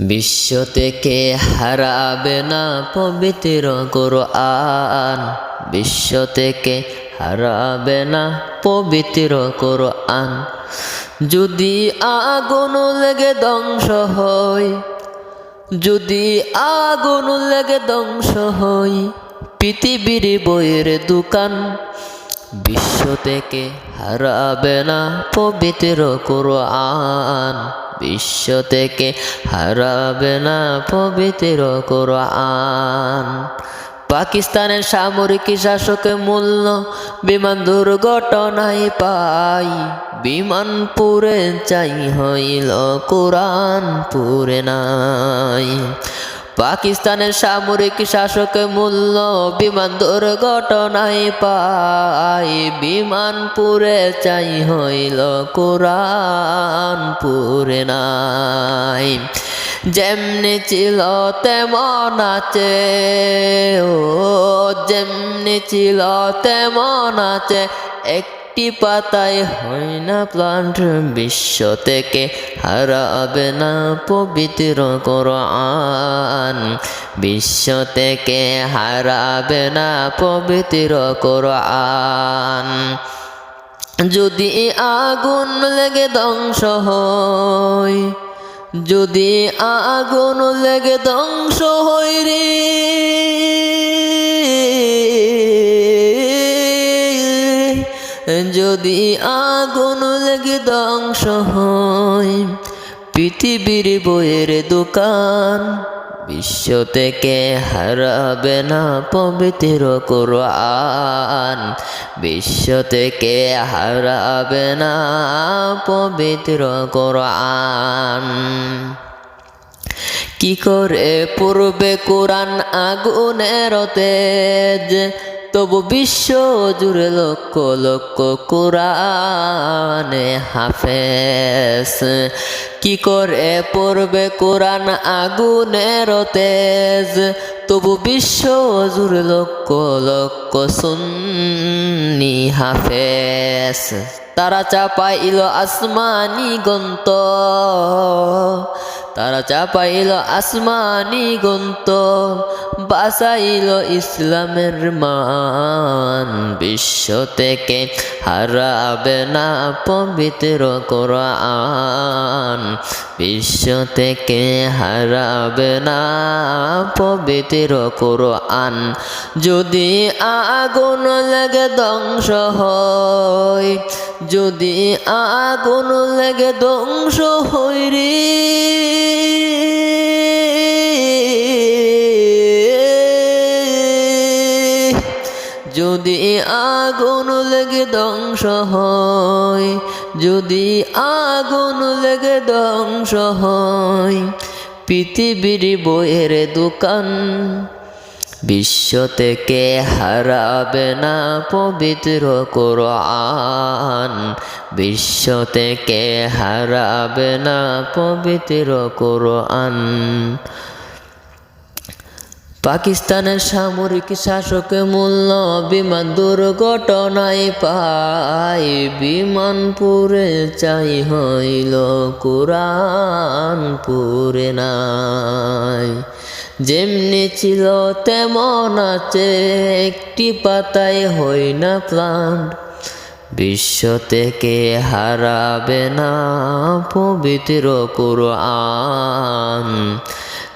বিশ্ব থেকে হারাবে না পবিত্র কোরআন? বিশ্ব থেকে হারাবে না পবিত্র কোরআন? যদি আগুন লেগে ধ্বংস হয়, যদি আগুন লেগে ধ্বংস হয়, পৃথিবীর বইয়ের দোকান বিশ্ব থেকে হারাবে না পবিত্র কোরআন? বিশ্ব থেকে হারাবে না পবিত্র কোরআন। পাকিস্তানের সামরিক শাসকের মূল্য বিমান দুর্ঘটনায় পাই বিমান পুরে চাই হইল কোরআন পুরে নাই। পাকিস্তানের সামরিক শাসকের মূল্য বিমান দুর্ঘটনায় পাই বিমান পুরে চাই হইল কোরআন পুরে নাই। যেমনি ছিল তেমন আছে, ও, যেমনি ছিল তেমন আছে একটি পাতায় হয় না প্লান্ট বিশ্ব থেকে হারাবে না পবিত্র কোরআন। বিশ্ব থেকে হারাবে না পবিত্র কোরআন। যদি আগুন লেগে ধ্বংস হয়, যদি আগুন লেগে ধ্বংস হই রে যদি আগুন লেগে ধ্বংস হয়, পৃথিবীর বইয়ের দোকান বিশ্ব থেকে হারাবে না পবিত্র কোরআন। বিশ্ব থেকে হারাবে না পবিত্র কোরআন। কি করে পূর্বে কোরআন আগুনের তেজ? তবু বিশ্ব জুড়ে লক্ষ লক্ষ কোরআনে হাফেজ। কি করে পড়বে কোরআন আগুনের তেজ তবু বিশ্ব জুড়ে লক্ষ লক্ষ সুন্নি হাফেজ। তারা চাপাইল আসমানি গন্ত তারা চাপাইল আসমানি গন্ত বাসাইল ইসলামের মান। বিশ্ব থেকে হারাবে না পবিত্র কোরআন। বিশ্ব থেকে হারাবে না পবিত্র কোরআন। যদি আগুন লেগে ধ্বংস হয়, যদি আগুন লেগে ধ্বংস হই রে যদি আগুন লেগে ধ্বংস হয়, যদি আগুন লেগে ধ্বংস হয়, পৃথিবীর বইয়ের দোকান বিশ্ব থেকে হারাবে না পবিত্র কোরআন। বিশ্ব থেকে হারাবে না পবিত্র কোরআন। পাকিস্তানের সামরিক শাসকের মূল্য বিমান দুর্ঘটনায় পাই বিমান পুরে চাই হইল পুরে নাই। যেমনি ছিল তেমন আছে, একটি পাতায় হই না প্লান্ট বিশ্ব থেকে হারাবে না পবিত্র কোরআন।